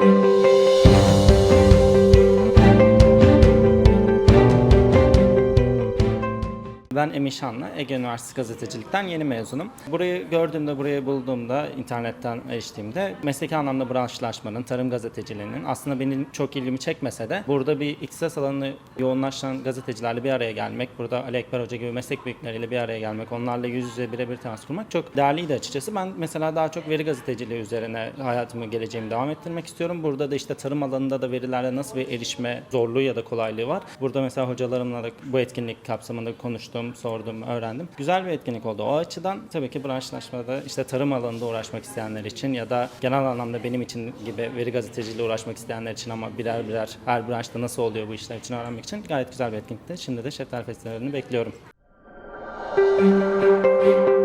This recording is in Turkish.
thank you. Ben Emin Şanlı, Ege Üniversitesi Gazetecilikten yeni mezunum. Burayı gördüğümde, burayı bulduğumda, internetten eriştiğimde mesleki anlamda branşlaşmanın, tarım gazeteciliğinin aslında benim çok ilgimi çekmese de burada bir iktisat alanını yoğunlaşan gazetecilerle bir araya gelmek, burada Ali Ekber Hoca gibi meslek büyükleriyle bir araya gelmek, onlarla yüz yüze birebir temas kurmak çok değerliydi açıkçası. Ben mesela daha çok veri gazeteciliği üzerine hayatımı, geleceğimi devam ettirmek istiyorum. Burada da işte tarım alanında da verilerle nasıl bir erişme zorluğu ya da kolaylığı var. Burada mesela hocalarımla da bu etkinlik kapsamında konuştum, baktım, sordum, öğrendim. Güzel bir etkinlik oldu. O açıdan tabii ki branşlaşmada işte tarım alanında uğraşmak isteyenler için ya da genel anlamda benim için gibi veri gazeteciliği uğraşmak isteyenler için ama birer birer her branşta nasıl oluyor bu işler için öğrenmek için gayet güzel bir etkinlikti. Şimdi de Şeftal Festivali'ni bekliyorum. Müzik